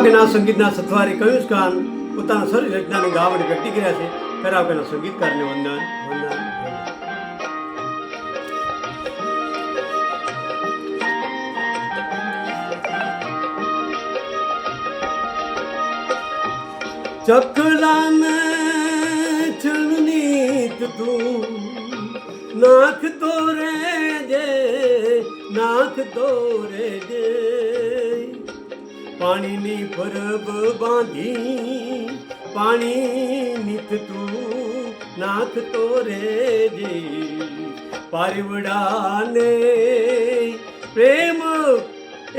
કરાવકેના સંગીતના સથવારે કયું કાન પોતાના સરસ રચનાની ગાવડી વ્યક્તિ કર્યા છે. કરાવકેના સંગીતકારને વંદન વંદન ચકલા ચકલાને ચણનીત તું નાખતો રે જે નાખતો રે જે પાણીની પરબ બાંધી, પાણી નીત તું નાખતો રે જે પારિવડાને પ્રેમ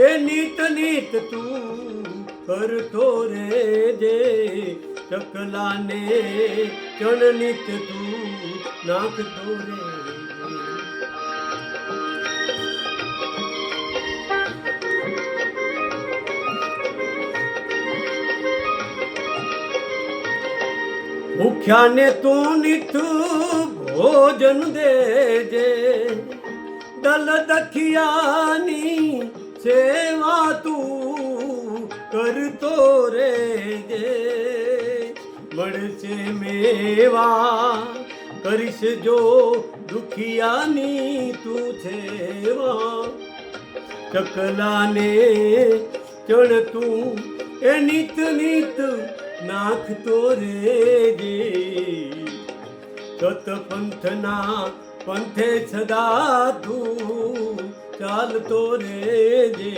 એ નીત નીત તું કરતો રે જે ચકલાને ચણ નીત તું નાખતો રે ભૂખ્યાને તું નિત ભોજન દેજે. દલ દખિયાની સેવા તું કરતો રેજે. મળશે મેવા, કરીશ જો દુખિયાની તું સેવા. ચકલાને ચણ તું એ નિત નિત નાખતો રે જે સત પંથના પંથે સદા તું ચાલતો રે જે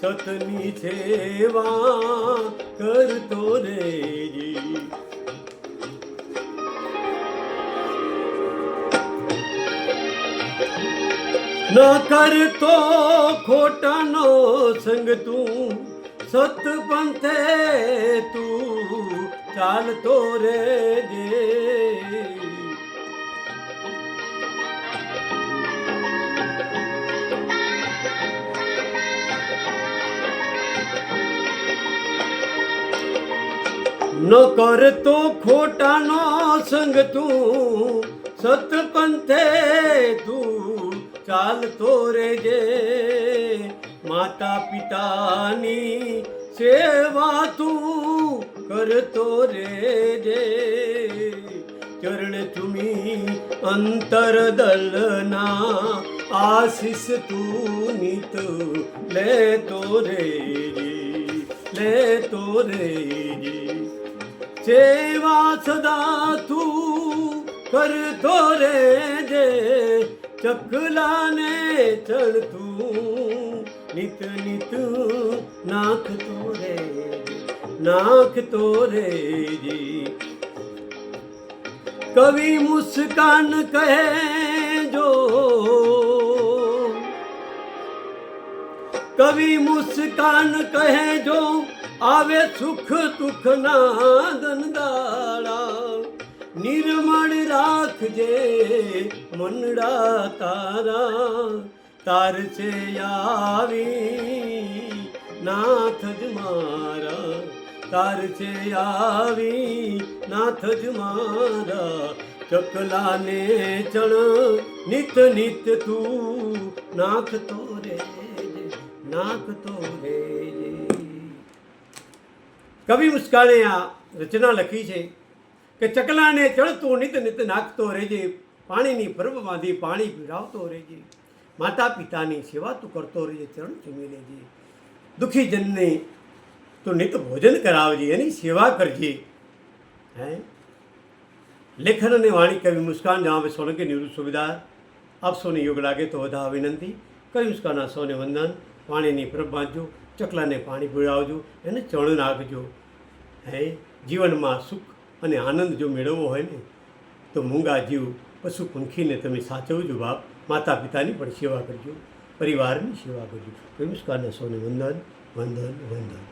સતની સેવા કરતો રે જે ન કરતો ખોટાનો સંગ તું સત પંથે તું ચાલતો રે જે ન કરતો ખોટાનો સંગ તું સત પંથે તું ચાલતો રેજે માતા પિતાની સેવા તું કરતો રેજે ચરણ ચુમી અંતર દલના આશીષ તું નિત લેતો રેજે લેતો રેજે સેવા સદા તું કરતો રે જે ચકલાને ચડતું નિત નિત નાખતો રે નાખતો રે જી કવિ મુસ્કાન કહે જો કવિ મુસ્કાન કહે જો આવે સુખ દુઃખ ના દંદાળા નિર્મળ રાખજે મનડા તારા તાર છે આવી, નાથ જ મારા. તાર છે આવી, નાથ જ મારા. ચકલાને ચણ નિત નિત તું નાખતો રે નાખતો રે કવિ મુસ્કાને આ રચના લખી છે કે ચકલાને ચડતું નિત નિત નાખતો રહેજે પાણીની પરબ બાંધી પાણી પીરાવતો રહેજે માતા પિતાની સેવા તું કરતો રહેજે, ચરણ ચૂમી લેજે. દુઃખી જનને તું નિત ભોજન કરાવજે, એની સેવા કરજે. હે? લેખન અને વાણી કવિ મુસ્કાન જણાવે સોલંકી નિવૃત્ત સુવિધા આપ સૌને યોગ લાગે તો વધારે વિનંતી. કવિ મુસ્કાનના સૌને વંદન. પાણીની પ્રભ બાંધજો, ચકલાને પાણી પીવડાવજો, એને ચણ નાખજો. હે? જીવનમાં સુખ અને આનંદ જો મેળવવો હોય ને, તો મૂંગા જીવ પશુ પંખીને તમે સાચવજો બાપ. માતા પિતાની પણ સેવા કરજો. પરિવારની સેવા કરજો. નમસ્કાર સૌને વંદન વંદન વંદન.